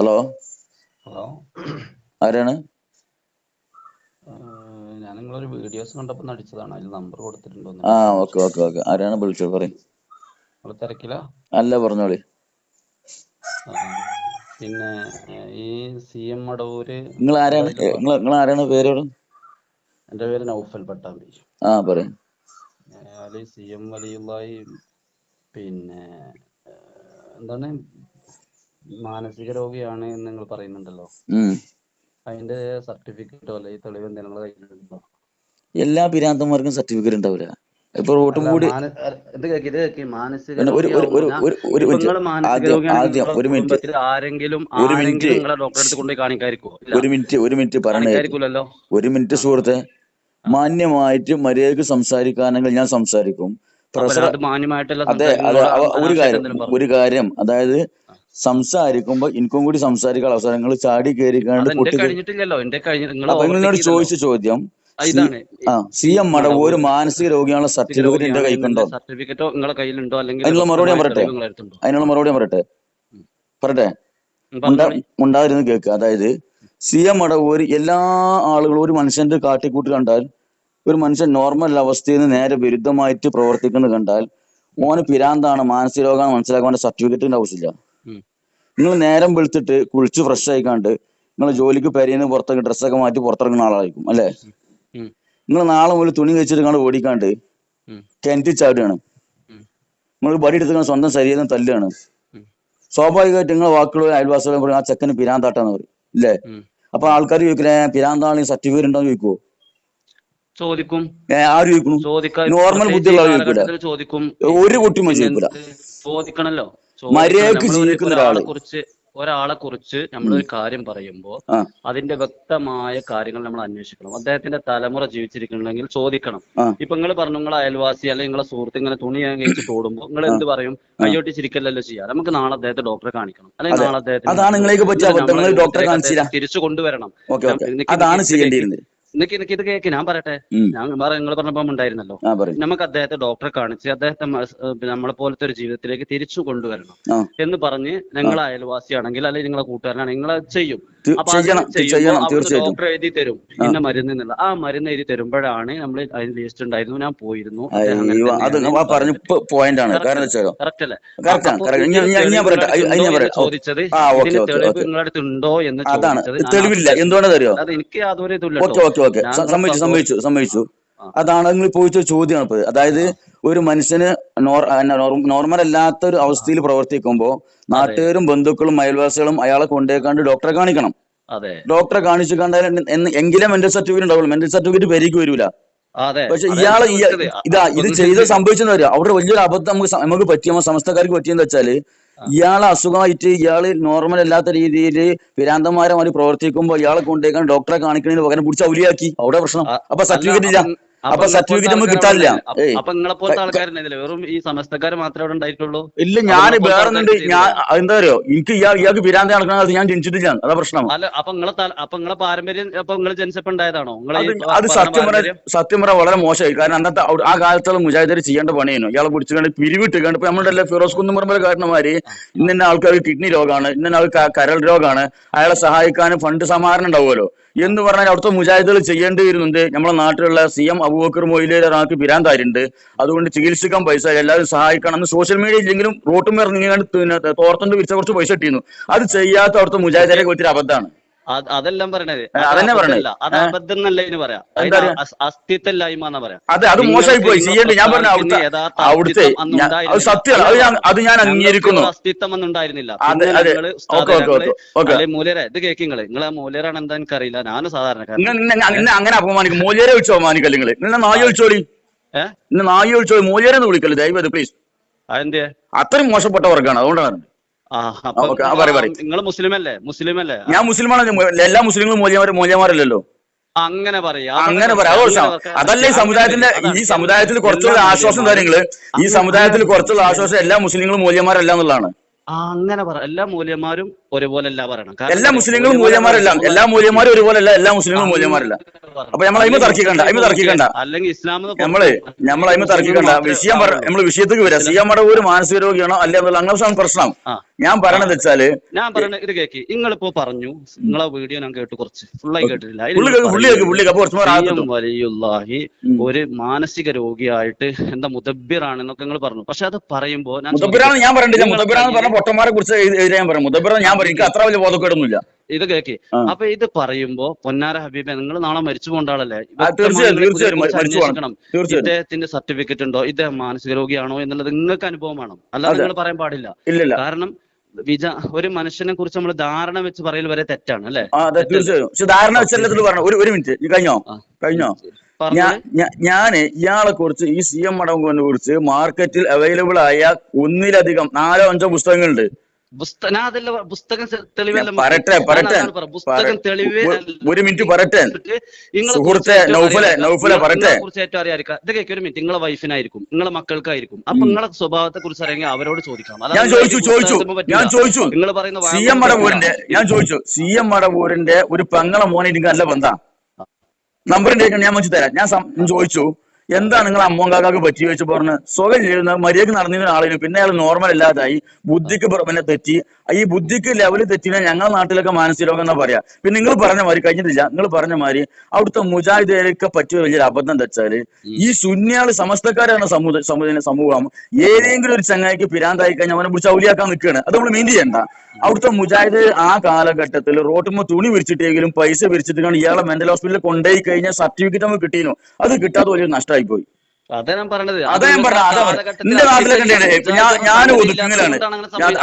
Hello hello ആരാണ്? ഞാൻ നിങ്ങളൊരു വീഡിയോസ് കണ്ടപ്പോൾ നടിച്ചതാണ്. അതിൽ നമ്പർ കൊടുത്തിട്ടുണ്ടോ ആ ഓക്കെ ഓക്കെ ഓക്കെ. ആരാണ് വിളിച്ചത്? പറയും. തിരക്കില? അല്ല പറഞ്ഞോളി. പിന്നെ ഈ സി എം മടവൂര് നിങ്ങൾ ആരാണ്? നിങ്ങൾ നിങ്ങൾ ആരാണ്? പേരോട്? എന്റെ പേര് നൗഫൽ പട്ടാമ്പി. ആ പറയും. സി എം വലിയുള്ളായി പിന്നെ എന്താണ്? മാനസിക രോഗിയാണ് എന്ന് നിങ്ങൾ പറയുന്നുണ്ടല്ലോ. അതിന്റെ സർട്ടിഫിക്കറ്റോ അല്ലെങ്കിൽ തെളിവ് എന്തെങ്കിലും കയ്യിലുണ്ടോ? എല്ലാ പിരാന്തന്മാർക്കും സർട്ടിഫിക്കറ്റ് ഉണ്ടാവില്ല ഇപ്പൊ റോട്ടും കൂടി ഒരു- മിനിറ്റ്. ആരെങ്കിലും ഒരു മിനിറ്റ്. ഒരു മിനിറ്റ് ഒരു മിനിറ്റ് പറഞ്ഞേ. കാണിക്കാതിരിക്കൂലല്ലോ? ഒരു മിനിറ്റ് സുഹൃത്തെ. മാന്യമായിട്ട് മര്യാദയ്ക്ക് സംസാരിക്കാനെങ്കിൽ ഞാൻ സംസാരിക്കും. അതെ അതെ ഒരു കാര്യം ഒരു കാര്യം. അതായത് സംസാരിക്കുമ്പോ എനിക്കും കൂടി സംസാരിക്കാൻ അവസരങ്ങൾ ചാടി കയറിക്കാണ്ട് അപ്പൊ നിങ്ങളോട് ചോദിച്ച ചോദ്യം സി എം മടവൂർ ഒരു മാനസിക രോഗിയാണുള്ള സർട്ടിഫിക്കറ്റ് എന്റെ കൈക്കുണ്ടോ സർട്ടിഫിക്കറ്റോ കയ്യിലുണ്ടോ? അല്ലെങ്കിൽ അതിനുള്ള മറുപടി ഞാൻ പറയട്ടെ? അതിനുള്ള മറുപടി ഞാൻ പറയട്ടെ? പറയട്ടെ? ഉണ്ടായിരുന്നു കേൾക്കുക. അതായത് സി എം മടവൂർ എല്ലാ ആളുകളും ഒരു മനുഷ്യന്റെ കാട്ടിക്കൂട്ട് കണ്ടാൽ ഒരു മനുഷ്യൻ നോർമൽ അവസ്ഥയിൽ നിന്ന് നേരെ വിരുദ്ധമായിട്ട് പ്രവർത്തിക്കുന്നത് കണ്ടാൽ ഓന് പിരാന്താണ് മാനസിക രോഗമാണ് മനസ്സിലാക്കാൻ സർട്ടിഫിക്കറ്റിന്റെ ആവശ്യമില്ല. നിങ്ങൾ നേരം വെളുത്തിട്ട് കുളിച്ച് ഫ്രഷ് ആയിക്കാണ്ട് നിങ്ങൾ ജോലിക്ക് പരിയെന്ന് പുറത്തേക്ക് ഡ്രസ്സൊക്കെ മാറ്റി പുറത്തിറങ്ങുന്ന ആളായിരിക്കും അല്ലേ? നിങ്ങൾ നാളെ മുതൽ തുണി കഴിച്ചിട്ട് കണ്ട് ഓടിക്കാണ്ട് കിണറ്റിൽ ചാടുകയാണ്. നിങ്ങൾ ബടി എടുത്തുകൊണ്ട് സ്വന്തം ശരീരം തല്ലുകയാണ്. സ്വാഭാവികമായിട്ട് നിങ്ങളെ വാക്കുകളും അയൽവാസികളും പറയും ആ ചെക്കന് പിരാന്താട്ടാന്ന് പറയും അല്ലേ. അപ്പൊ ആൾക്കാർ ചോദിക്കില്ലേ പിരാന്താണ് സർട്ടിഫിക്കറ്റ് ഉണ്ടോ ചോദിക്കുവോ? ചോദിക്കും. ആര് ചോദിക്കാൻ നോർമൽ ബുദ്ധിയുള്ള ഈ ആൾ ചോദിക്കൂല. കാലഘട്ടത്തിൽ ചോദിക്കും. ഒരു കുട്ടി പിന്നെ ചോദിക്കണല്ലോ? മര്യാദയ്ക്ക് ജീവിക്കുന്ന ഒരാളെ കുറിച്ച് ഒരാളെ കുറിച്ച് നമ്മൾ ഒരു കാര്യം പറയുമ്പോൾ അതിന്റെ വ്യക്തമായ കാര്യങ്ങൾ നമ്മൾ അന്വേഷിക്കണം. അദ്ദേഹത്തിന്റെ തലമുറ ജീവിച്ചിരിക്കണമെങ്കിൽ ചോദിക്കണം. ഇപ്പൊ നിങ്ങൾ പറഞ്ഞു നിങ്ങളെ അയൽവാസി അല്ലെങ്കിൽ നിങ്ങളെ സുഹൃത്ത് ഇങ്ങനെ തുണി കഴിച്ചിട്ട് ഓടുമ്പോൾ നിങ്ങൾ എന്ത് പറയും? കയ്യോട്ടി ചിരിക്കല്ലല്ലോ ചെയ്യാം. നമുക്ക് നാളെ അദ്ദേഹത്തെ ഡോക്ടറെ കാണിക്കണം. അല്ലെങ്കിൽ നാളെ. അദ്ദേഹത്തെ തിരിച്ചു കൊണ്ടുവരണം. അതാണ് ചെയ്യേണ്ടിയിരുന്നത്. നിനക്ക് എനിക്ക് ഇത് കേക്ക് ഞാൻ പറയട്ടെ. ഞാൻ ഞാൻ നിങ്ങൾ പറഞ്ഞപ്പോ ഉണ്ടായിരുന്നല്ലോ. നമുക്ക് അദ്ദേഹത്തെ ഡോക്ടറെ കാണിച്ച് അദ്ദേഹത്തെ നമ്മളെ പോലത്തെ ഒരു ജീവിതത്തിലേക്ക് തിരിച്ചു കൊണ്ടുവരണം എന്ന് പറഞ്ഞ് നിങ്ങളെ അയൽവാസിയാണെങ്കിൽ അല്ലെങ്കിൽ നിങ്ങളെ കൂട്ടുകാരനാണെങ്കിൽ നിങ്ങൾ ചെയ്യും. അപ്പൊ ഡോക്ടർ എഴുതി തരും. ഇന്ന മരുന്ന് എന്നുള്ള. ആ മരുന്ന് എഴുതി തരുമ്പോഴാണ് നമ്മൾ അതിന് ലിസ്റ്റ് ഉണ്ടായിരുന്നു. ഞാൻ പോയിരുന്നു. ചോദിച്ചത് ഇതിന് തെളിവ് നിങ്ങളുടെ അടുത്ത് ഉണ്ടോ എന്ന് ചോദിച്ചത് തെളിവില്ല. അത് എനിക്ക് യാതൊരു ഇതുമില്ല ഓക്കെ ഓക്കെ സമ്മതിച്ചു സമ്മതിച്ചു സമ്മതിച്ചു. അതാണ് നിങ്ങൾ ചോദിച്ച ചോദ്യമാണ് ഇപ്പോൾ അതായത് ഒരു മനുഷ്യന് നോർമൽ അല്ലാത്ത ഒരു അവസ്ഥയിൽ പ്രവർത്തിക്കുമ്പോൾ നാട്ടുകാരും ബന്ധുക്കളും അയൽവാസികളും അയാളെ കൊണ്ടേക്കാണ്ട് ഡോക്ടറെ കാണിക്കണം. ഡോക്ടറെ കാണിച്ചു കണ്ടാൽ എങ്കിലും മെന്റൽ സർട്ടിഫിക്കറ്റ് ഉണ്ടാവുള്ളൂ. മെന്റൽ സർട്ടിഫിക്കറ്റ് പേരിക്ക് വരില്ല പക്ഷെ ഇയാൾ. ഇതാ ഇത് ചെയ്ത് സംഭവിച്ചെന്ന് വരിക. അവിടെ വലിയൊരു അബദ്ധം നമുക്ക് നമുക്ക് പറ്റിയ സമസ്തക്കാർക്ക് പറ്റിയെന്ന് വെച്ചാൽ ഇയാളെ അസുഖമായിട്ട് ഇയാൾ നോർമൽ അല്ലാത്ത രീതിയിൽ പിരാന്തന്മാരമാര് പ്രവർത്തിക്കുമ്പോൾ ഇയാളെ കൊണ്ടേക്കാൻ ഡോക്ടറെ കാണിക്കുന്നതിന് പകരം പിടിച്ച് ഔലിയാക്കി. അവിടെ പ്രശ്നം. അപ്പൊ സർട്ടിഫിക്കറ്റ് ഇല്ല. അപ്പൊ സർട്ടിഫിക്കറ്റ് നമുക്ക് കിട്ടാറില്ല. അപ്പൊ നിങ്ങളെ പോലത്തെ ആൾക്കാരുണ്ടായില്ല വെറും ഈ സമസ്തക്കാർ മാത്രമേ അവിടെ ഉണ്ടായിട്ടുള്ളൂ? ഇല്ല ഞാൻ അപ്പൊ വേറെ ഉണ്ട് ഞാൻ എന്താ പറയുക എനിക്ക് ഇയാൾ ഇയാൾക്ക് വിരാന്തി നടക്കുന്ന കാലത്ത് ഞാൻ ജനിച്ചിട്ടില്ല. അതാ പ്രശ്നം. അല്ല അപ്പൊ നിങ്ങളെ അപ്പൊ നിങ്ങളെ പാരമ്പര്യം അപ്പൊ നിങ്ങൾ ജനിച്ചപ്പോ ഉണ്ടായതാണോ? അത് അത് പറഞ്ഞ സത്യം പറ സത്യം പറ വളരെ മോശമായി. കാരണം അന്നത്തെ ആ കാലത്തുള്ള മുജാഹിദർ ചെയ്യേണ്ട പണിയായിരുന്നു ഇയാളെ പിടിച്ചുകൊണ്ട് പിരിവിട്ട് കണ്ട് ഇപ്പൊ നമ്മുടെ എല്ലാ ഫിറോസ് കുന്നുമറമ്പല കാരണമാര് ഇന്ന ആൾക്കാർക്ക് കിഡ്നി രോഗമാണ് ഇന്ന ആൾക്ക് കരൾ രോഗമാണ് അയാളെ സഹായിക്കാൻ ഫണ്ട് സമാഹരണം ഉണ്ടാവുമല്ലോ. എന്ന് പറഞ്ഞാൽ അവിടുത്തെ മുജാഹിദുകൾ ചെയ്യേണ്ടി വരുന്നുണ്ട് നമ്മുടെ നാട്ടിലുള്ള സി എം അബൂബക്കർ മൊയ്ലിയുടെ ഒരാൾക്ക് പിരാന്താരുണ്ട് അതുകൊണ്ട് ചികിത്സിക്കാൻ പൈസ എല്ലാവരും സഹായിക്കണം എന്ന് സോഷ്യൽ മീഡിയ ഇല്ലെങ്കിലും റോട്ടും പിന്നെ തോർത്തുണ്ട് വിരിച്ച കുറച്ച് പൈസ ഇട്ടിരുന്നു. അത് ചെയ്യാത്ത അവിടുത്തെ മുജാഹിദരെ ഒത്തിരി അബദ്ധമാണ്. അതെല്ലാം പറയണത്. അതന്നെ പറയണേ. അത് അബദ്ധം എന്നല്ല ഇതിന് പറയാം? അസ്തിത്വമില്ലായ്മ എന്നാ പറയാം. അതെ അത് മോശമായി പോയി. ചെയ്യേണ്ടി ഞാൻ പറഞ്ഞു അവിടുത്തെ അവിടുത്തെ അത് ഉണ്ടായിരുന്നില്ല. അത് ഞാൻ അത് ഞാൻ അംഗീകരിക്കുന്നു. അസ്തിത്വം ഒന്നും ഉണ്ടായിരുന്നില്ല. അതെ, പിന്നെ അതെ. ഞങ്ങൾ ഓക്കെ, ഓക്കെ, ഞങ്ങൾ ഓക്കെ, ഓക്കെ. അല്ലെ മൂലരെ? ഇത് കേക്കിങ്ങൾ നിങ്ങൾ ആ മൂലരാണ് എന്താ എനിക്കറിയില്ല. ഞാനും സാധാരണക്കാരൻ അങ്ങനെ അപമാനിക്കും. മൂലരെ വിളിച്ചു അപമാനിക്കല്ല നിങ്ങൾ ഇന്ന നായി വിളിച്ചോളി ഏഹ് നായി വിളിച്ചോളി മൂലരെ എന്ന് വിളിക്കല്ലേ ദയവേത് പ്ലീസ് അതെന്തേ അത്രയും മോശപ്പെട്ട വർക്കാണ് അതുകൊണ്ടാണ്. നിങ്ങൾ മുസ്ലിം അല്ലേ മുസ്ലിം അല്ലേ ഞാൻ മുസ്ലിമാണ്. എല്ലാ മുസ്ലിങ്ങളും മൂല്യമാർ മൂല്യമാരല്ലോ അങ്ങനെ പറയാ. അങ്ങനെ പറയാം. അത് അതല്ല ഈ സമുദായത്തിന്റെ ഈ സമുദായത്തിൽ കുറച്ചുള്ള ആശ്വാസം കാര്യങ്ങൾ ഈ സമുദായത്തിൽ കുറച്ചുള്ള ആശ്വാസം എല്ലാ മുസ്ലിങ്ങളും മൂല്യമാരല്ല എന്നുള്ളതാണ്. അങ്ങനെ പറ എല്ലാ മൂല്യന്മാരും ഒരുപോലെ അല്ല പറയണം എല്ലാ മുസ്ലിങ്ങളും മൂല്യന്മാരല്ല. എല്ലാ മൂല്യന്മാരും ഒരുപോലല്ല എല്ലാ മുസ്ലിങ്ങളും മൂല്യന്മാരല്ല. അപ്പൊ നമ്മൾ അതിമ തർക്കിക്കണ്ട അതിമ തർക്കിക്കണ്ട. അല്ലെങ്കിൽ ഇസ്ലാം നമ്മൾ നമ്മൾ അതിമ തർക്കിക്കണ്ട. വിഷയം നമ്മൾ വിഷയത്തേക്ക് വരാം. സി എം ഒരു മാനസിക രോഗിയാണോ അല്ല എന്നുള്ള അങ്ങനെ പ്രശ്നം. ഞാൻ പറയണത് വെച്ചാൽ ഞാൻ പറയുന്നത് ഇത് കേക്ക്. നിങ്ങളിപ്പോ പറഞ്ഞു നിങ്ങളെ വീഡിയോ ഞാൻ കേട്ടു കുറച്ച്. ഫുള്ളായി കേട്ടിട്ടില്ല. ഉം. ഒരു മാനസിക രോഗിയായിട്ട് എന്താ മുദബ്ബിറാണെന്നൊക്കെ നിങ്ങൾ പറഞ്ഞു. പക്ഷെ അത് പറയുമ്പോ ഞാൻ മുതബിറാണ് ഞാൻ പറഞ്ഞില്ല നിങ്ങൾ മുതബിറാന്ന് പറഞ്ഞ പൊട്ടന്മാരെ കുറിച്ച് എഴുതാൻ ഞാൻ മുദബിറ ഞാൻ പറയും എനിക്ക് അത്ര വലിയ ബോധക്കേടൊന്നുമില്ല. ഇത് കേക്കി. അപ്പൊ ഇത് പറയുമ്പോ പൊന്നാര ഹബീബ നിങ്ങൾ നാളെ മരിച്ചു പോകേണ്ട ആളല്ലേ അന്വേഷിക്കണം ഇദ്ദേഹത്തിന്റെ സർട്ടിഫിക്കറ്റ് ഉണ്ടോ? ഇദ്ദേഹം മാനസിക രോഗിയാണോ എന്നുള്ളത് നിങ്ങൾക്ക് അനുഭവം വേണം. അല്ലാതെ നിങ്ങൾ പറയാൻ പാടില്ല. കാരണം വിജ ഒരു മനുഷ്യനെ കുറിച്ച് നമ്മൾ ധാരണ വെച്ച് പറയൽ വരെ തെറ്റാണ് അല്ലെ? തീർച്ചയായും. പക്ഷെ ധാരണ പറഞ്ഞു. ഒരു ഒരു മിനിറ്റ്. ഈ കഴിഞ്ഞോ? കഴിഞ്ഞോ? ഞാൻ ഇയാളെ കുറിച്ച് ഈ സി എം മടങ്ങിനെ കുറിച്ച് മാർക്കറ്റിൽ അവൈലബിൾ ആയ ഒന്നിലധികം നാലോ അഞ്ചോ പുസ്തകങ്ങളുണ്ട്. പുസ്തക പറട്ടെ, പറട്ടെ. പുസ്തകം തെളിവേ ഒരു- മിനിറ്റ് പറട്ടെ. സുഹൃത്തെ, നൗഫലെ, നൗഫലെ, പറട്ടെ. കുറിച്ച് ഏറ്റവും ഇത് ഒരു മിനിറ്റ്. നിങ്ങളെ വൈഫിനായിരിക്കും. നിങ്ങളെ മക്കൾക്കായിരിക്കും. അപ്പൊ നിങ്ങളെ സ്വഭാവത്തെ കുറിച്ച് അറിയാൻ അവരോട് ചോദിക്കാം ഞാൻ ചോദിച്ചു ചോദിച്ചു. ഞാൻ ചോദിച്ചു. നിങ്ങൾ പറയുന്ന സി എം മടവൂരിന്റെ ഞാൻ ചോദിച്ചു. സി എം മടവൂരിന്റെ ഒരു പെങ്ങളെ മോനെ എനിക്ക് നല്ല ബന്ധ. നമ്പറിന്റെ ഞാൻ വെച്ച് തരാം. ഞാൻ ചോദിച്ചു. എന്താ നിങ്ങൾ അമ്മോങ്കാക്കാക്ക് പറ്റി വെച്ച് പറഞ്ഞു? സ്വകം ചെയ്യുന്ന മര്യാദയ്ക്ക് നടന്നിരുന്ന ആളിന് പിന്നെ അയാൾ നോർമൽ അല്ലാതായി. ബുദ്ധിക്ക് പിന്നെ തെറ്റി. ഈ ബുദ്ധിക്ക് ലെവൽ തെറ്റിനെ ഞങ്ങളുടെ നാട്ടിലൊക്കെ മാനസിക രോഗം എന്നാ പറയാ. പിന്നെ നിങ്ങൾ പറഞ്ഞ മാതിരി കഴിഞ്ഞിട്ടില്ല. നിങ്ങൾ പറഞ്ഞ മാതിരി അവിടുത്തെ മുജാഹിദുകാർക്ക് പറ്റിയ വലിയൊരു അബദ്ധം തെച്ചാൽ ഈ ശൂന്യാൾ സമസ്തക്കാരാണ് സമൂഹ സമൂഹ സമൂഹം. ഏതെങ്കിലും ഒരു ചങ്ങായിക്ക് പിരാന്തായി കഴിഞ്ഞാൽ അവനെ പിടിച്ച് ഔലിയാക്കാൻ നിൽക്കുകയാണ്. അത് നമ്മൾ മെയിൻ ചെയ്യണ്ട. അവിടുത്തെ മുജാഹിദ് ആ കാലഘട്ടത്തിൽ റോട്ടുമ്പോ തുണി വിരിച്ചിട്ടെങ്കിലും പൈസ വിരിച്ചിട്ട് ഇയാളെ മെന്റൽ ഹോസ്പിറ്റലിൽ കൊണ്ടുപോയി കഴിഞ്ഞാൽ സർട്ടിഫിക്കറ്റ് നമുക്ക് കിട്ടിയിരുന്നു. അത് കിട്ടാതെ വലിയ നഷ്ടമായി പോയി അതാ ഞാൻ പറഞ്ഞത് അതാ ഞാൻ പറഞ്ഞത്. നാട്ടിലൊക്കെ ഞാൻ ഞാൻ ഒതുക്കുങ്ങലാണ്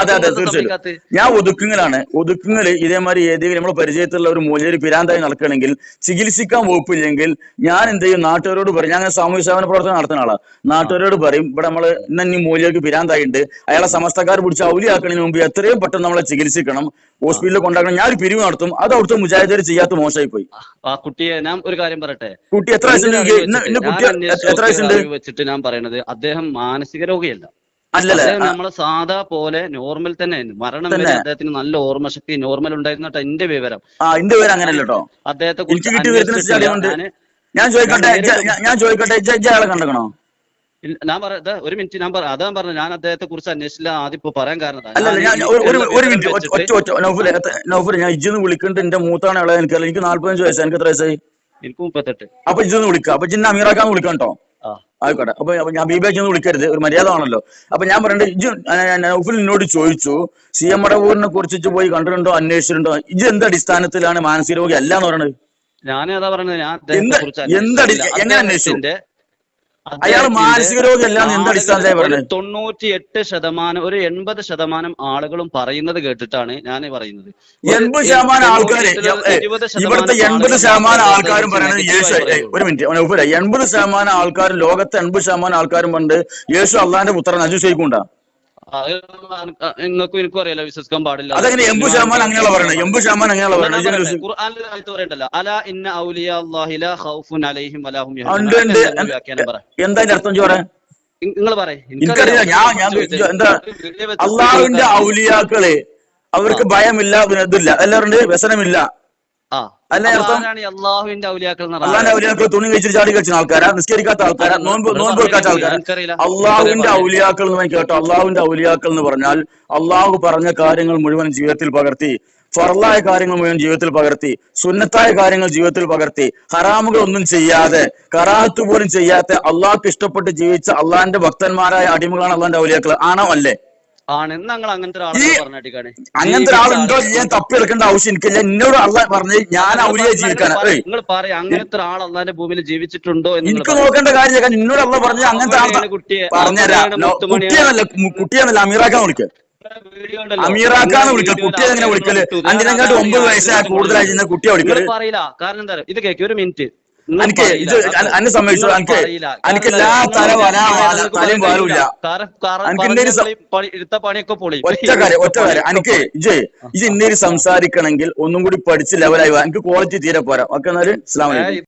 അതെ അതെ തീർച്ചയായിട്ടും. ഞാൻ ഒതുക്കുങ്ങലാണ് ഒതുക്കുങ്ങൽ ഇതേമാതിരി ഏതെങ്കിലും നമ്മൾ പരിചയത്തിലുള്ള ഒരു മൂല്യൊരു പിരാന്തായി നടക്കണമെങ്കിൽ ചികിത്സിക്കാൻ വകുപ്പില്ലെങ്കിൽ ഞാൻ എന്ത് ചെയ്യും? നാട്ടുകാരോട് പറയും. ഞാൻ അങ്ങനെ സാമൂഹ്യ സേവന പ്രവർത്തനം നടത്തുന്ന ആളാണ് നാട്ടുകാരോട് പറയും ഇവിടെ നമ്മൾ ഇന്ന ഈ മൂല്യർക്ക് പിരാന്തായി ഉണ്ട് അയാളെ സമസ്തക്കാർ പിടിച്ച് ഔലിയാക്കണതിന് മുമ്പ് എത്രയും പെട്ടെന്ന് നമ്മളെ ചികിത്സിക്കണം. ഹോസ്പിറ്റലിൽ കൊണ്ടാക്കണം. ഞാൻ ഒരു പിരിവ് നടത്തും. അത് അവിടുത്തെ മുജാഹിദർ ചെയ്യാത്ത മോശമായി പോയി ആ കുട്ടിയെ ഞാൻ ഒരു കാര്യം പറയട്ടെ. കുട്ടി എത്ര വയസ്സുണ്ട്? ഇന്ന് കുട്ടി എത്ര വയസ്സുണ്ട്? അറിവ് വെച്ചിട്ട് ഞാൻ പറയണത് അദ്ദേഹം മാനസിക രോഗിയല്ല. അദ്ദേഹം നമ്മളെ സാധാ പോലെ നോർമൽ തന്നെ. മരണം വരെ അദ്ദേഹത്തിന് നല്ല ഓർമ്മശക്തി നോർമൽ ഉണ്ടായിരുന്നിട്ട് എന്റെ വിവരം. അദ്ദേഹത്തെ എനിക്ക് ഞാൻ ചോദിക്കട്ടെ ഞാൻ- ചോദിക്കട്ടെ അയാളെ ഞാൻ പറയാ ഒരു മിനിറ്റ് ഞാൻ പറയാം അതാ പറഞ്ഞു ഞാൻ അദ്ദേഹത്തെ കുറിച്ച് അന്വേഷിച്ചില്ല. ആദ്യം ഇപ്പൊ പറയാൻ കാരണം ഒരു മിനിറ്റ് ഒറ്റ ഒറ്റ ഞാൻ ഇജ്ജെന്ന് വിളിക്കുന്നുണ്ട് എന്റെ മൂത്താണ് എനിക്കല്ല എനിക്ക് നാല്പത്തഞ്ച് വയസ്സാണ് എനിക്ക് എത്ര വയസ്സായി? എനിക്ക് മുപ്പത്തെട്ട്. അപ്പൊ ഇജ്ജെന്ന് വിളിക്കാം. അപ്പൊ ജിന്ന അമീറാക്കാൻ വിളിക്കാം കേട്ടോ ആയിക്കോട്ടെ അപ്പൊ അപ്പൊ ഞാൻ ഒന്നും വിളിക്കരുത്. ഒരു മര്യാദ ആണല്ലോ അപ്പൊ ഞാൻ പറയണ്ടേ ഇജു നൗഫിൽ എന്നോട് ചോദിച്ചു സി എം മടവൂരിനെ കുറിച്ച് പോയി കണ്ടിട്ടുണ്ടോ അന്വേഷിച്ചിട്ടുണ്ടോ? ഇജ് എന്ത് അടിസ്ഥാനത്തിലാണ് മാനസിക രോഗി അല്ല എന്ന് പറയുന്നത് ഞാൻ എന്താ പറഞ്ഞത് ഞാൻ. എങ്ങനെ അന്വേഷിച്ചു? അയാൾ മാനസിക എന്ത് തൊണ്ണൂറ്റി എട്ട് ശതമാനം ഒരു എൺപത് ശതമാനം ആളുകളും പറയുന്നത് കേട്ടിട്ടാണ് ഞാൻ പറയുന്നത്. എൺപത് ശതമാനം ആൾക്കാര് ഇവിടുത്തെ എൺപത് ശതമാനം ആൾക്കാരും പറയുന്നത് യേശു ഒരു മിനിറ്റ് എൺപത് ശതമാനം ആൾക്കാരും ലോകത്തെ എൺപത് ശതമാനം ആൾക്കാരും പണ്ട് യേശു അള്ളാന്റെ പുത്രൻ അജു അത് നിങ്ങൾക്കും എനിക്കും അറിയാലോ വിശ്വസിക്കാൻ പാടില്ല. നിങ്ങൾ പറയ്. അള്ളാഹുവിന്റെ ഔലിയാക്കളെ അവർക്ക് ഭയമില്ല പിന്നെ ഇതില്ല. എല്ലാവരുണ്ട് വ്യസനമില്ല. അള്ളാഹുവിന്റെ ഔലിയാക്കൾ തുണി കഴിച്ചിട്ട് ചാടി കഴിച്ച ആൾക്കാരാ? നിസ്കരിക്കാത്ത ആൾക്കാരാ? നോൻപ് നോൻപ് വെക്കാത്ത ആൾക്കാരാ? എനിക്കറിയില്ല. അള്ളാഹുവിന്റെ ഔലിയാക്കൾ എന്ന് കേട്ടോ അള്ളാഹുവിന്റെ ഔലിയാക്കൾ എന്ന് പറഞ്ഞാൽ അള്ളാഹു പറഞ്ഞ കാര്യങ്ങൾ മുഴുവൻ ജീവിതത്തിൽ പകർത്തി ഫർലായ കാര്യങ്ങൾ മുഴുവൻ ജീവിതത്തിൽ പകർത്തി സുന്നത്തായ കാര്യങ്ങൾ ജീവിതത്തിൽ പകർത്തി ഹറാമുകൾ ഒന്നും ചെയ്യാതെ കറാഹത്ത് പോലും ചെയ്യാത്ത അള്ളാഹ്ക്ക് ഇഷ്ടപ്പെട്ട് ജീവിച്ച അള്ളാഹിന്റെ ഭക്തന്മാരായ അടിമകളാണ് അള്ളാഹിന്റെ ഔലിയാക്കൾ. ആണോ അല്ലേ? ആണ്. ഞങ്ങൾ അങ്ങനത്തെ ഒരാളെ ഈ- അങ്ങനത്തെ ഒരാളുണ്ടോ? ഞാൻ തപ്പി എടുക്കേണ്ട ആവശ്യം എനിക്കില്ല എന്നോട് അള്ളാഹ് പറഞ്ഞു ഞാൻ ഔലിയ ജീവിക്കാൻ നിങ്ങൾ പറയാം അങ്ങനത്തെ ഒരാൾ അള്ളാന്റെ ഭൂമിയിൽ ജീവിച്ചിട്ടുണ്ടോ എന്ന് എനിക്ക് നോക്കേണ്ട കാര്യം ഞാൻ എന്നോട് അള്ള പറഞ്ഞ അങ്ങനത്തെ പറഞ്ഞുതരാം. കുട്ടിയാണല്ല കുട്ടിയെന്നല്ല അമീറാക്കാൻ വിളിക്കുക. അമീറാക്കാന്ന് വിളിക്കൽ കുട്ടിയെ എങ്ങനെ വിളിക്കൽ. ഞാൻ ഒമ്പത് വയസ്സായ കൂടുതലായി കുട്ടിയെ വിളിക്കൽ. പറയില്ല. കാരണം എന്താ ഇത് കേക്ക് ഒരു മിനിറ്റ്. എനിക്ക് പറയില്ല. ഇത് അന്നെ സംബന്ധിച്ചു അനക്ക് എനിക്ക്. എനിക്ക് എല്ലാ തല വല തലയും വേറില്ല ഒറ്റ കാര്യം ഒറ്റ കാര്യം എനിക്ക് ഇജ് ഇജ് ഇന്നേര് സംസാരിക്കണമെങ്കിൽ ഒന്നും കൂടി പഠിച്ച് ലെവലായി. എനിക്ക് ക്വാളിറ്റി തീരെ പോരാ ഓക്കെ എന്നാൽ ഇസ്ലാം വലൈക്കും